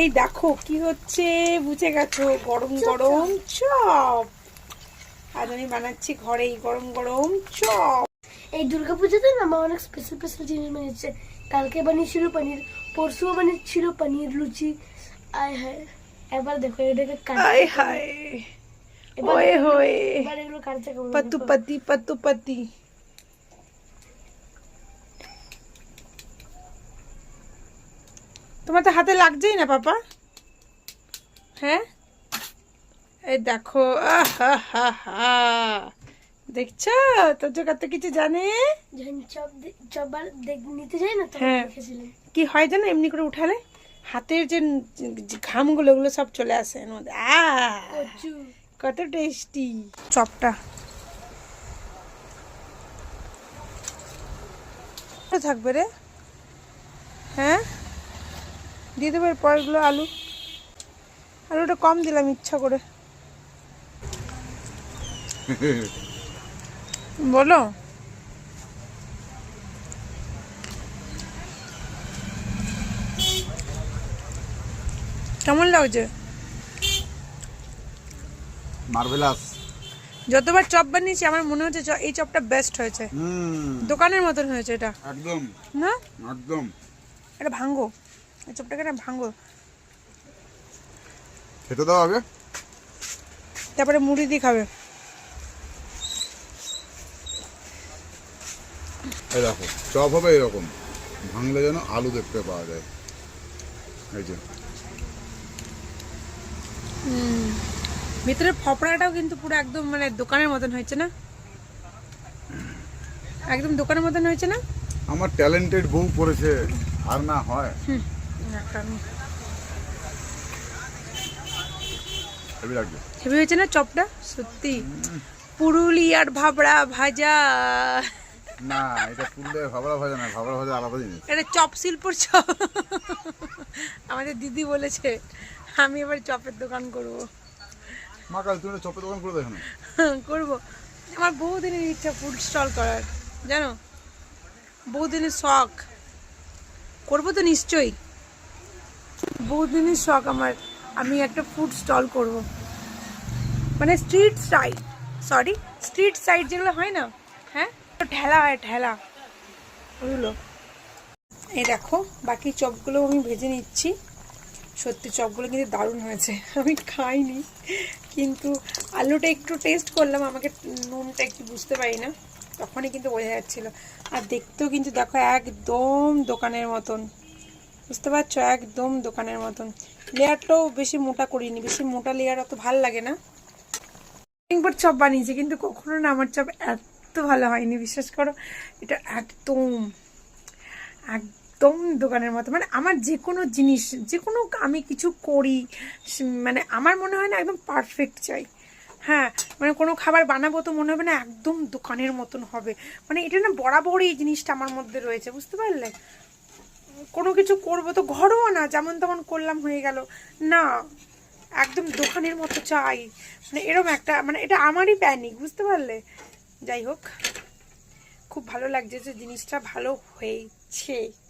এই দেখো কি হচ্ছে? বুঝে গেছো গরম গরম চপ। আজ আমি বানাচ্ছি ঘরেই গরম গরম চপ। এই দুর্গাপুজোতে না মা অনেক স্পেশাল স্পেশাল জিনিস বানিয়েছে। কালকে বানিয়েছিল পনির পরশুও বানিয়েছিল পনির লুচি। আয় হায় এবার দেখো এটাকে কাটতে হায়। ওয়ে হোয়ে এবার এগুলো কাটতে কেমন পতু। তোমার তো হাতে লাগছেই না পাপা। হ্যাঁ? এই দেখো দেখছ? তোর জোগাড় তো কিছু জানে। নিতে যাই না হ্যাঁ। কি হয় জানো এমনি করে উঠালে হাতের যে ঘামগুলো ওগুলো সব চলে আসে কত টেস্টি চপটা। থাকবে রে। হ্যাঁ? দিয়ে দেবো এর পরেরগুলো আলু। আলুটা কম দিলাম ইচ্ছা করে। বলো। কেমন লাগছে? মার্ভেলাস। যতবার চপ বানিয়েছি আমার মনে হচ্ছে এই চপটা বেস্ট হয়েছে। হুম। দোকানের মতন হয়েছে এটা। একদম। না? একদম। এটা ভাঙ্গো। চপটাকে না ভাঙ্গো খেতে দাও আগে। তারপরে মুড়ি দিয়ে খাবে। এই দেখো চপ হবে এরকম। ভাঙলে যেন আলু দেখতে পাওয়া যায়। এই যে। ভিতরে ফপড়াটাও কিন্তু পুরো একদম মানে দোকানের মতন হয়েছে না? একদম দোকানের মতন হয়েছে না? আমার ট্যালেন্টেড বউ পড়েছে আর না হয়। হেভি হয়েছে না চপটা? সত্যি। পুরুলিয়ার ভাবড়া ভাজা। না এটা পুরুলে ভাবড়া ভাজা না ভাবড়া ভাজা আলাদা জিনিস। এটা চপ শিল্পর চপ। আমাদের দিদি বলেছে আমি এবার চপের দোকান করব। মা কাল তুমি চপের দোকান করে দেখো করব। আমার বহুদিনের ইচ্ছা ফুড স্টল করার জানো? বহুদিনের শখ। করব তো নিশ্চয়ই। বহুদিনের শখ আমার। আমি একটা ফুড স্টল করব। মানে street side sorry street side যেগুলো হয় না হ্যাঁ? ঠেলা হয়, ঠেলা। ওগুলো এই দেখো, বাকি চপগুলো আমি ভেজে নিচ্ছি। সত্যি চপগুলো কিন্তু দারুণ হয়েছে। আমি খাইনি, কিন্তু আলুটা একটু টেস্ট করলাম, আমাকে নুনটা একটু বুঝতে পারি না। তখনই কিন্তু বোঝা যাচ্ছিল। আর দেখতেও কিন্তু দেখো, একদম দোকানের মতন। বুঝতে পারছ? একদম দোকানের মতন। লেয়ারটাও বেশি মোটা করিনি, বেশি মোটা লেয়ার অত ভালো লাগে না। একবার চপ বানিয়েছি, কিন্তু কখনো না আমার চপ এত ভালো হয়নি, বিশ্বাস করো। এটা একদম একদম দোকানের মতো। মানে আমার যে কোনো জিনিস যে কোনো আমি কিছু করি মানে আমার মনে হয় না একদম পারফেক্ট চাই। হ্যাঁ মানে কোনো খাবার বানাবো তো মনে হবে না একদম দোকানের মতন হবে। মানে এটা না বরাবরই এই জিনিসটা আমার মধ্যে রয়েছে, বুঝতে পারলে? কোনো কিছু করব তো ঘরোয়া না, যেমন তেমন করলাম হয়ে গেল। না, একদম দোকানের মতো চাই। মানে এরকম একটা মানে এটা আমারই প্যানিক বুঝতে পারলে? যাই হোক, খুব ভালো লাগছে যে জিনিসটা ভালো হয়েছে।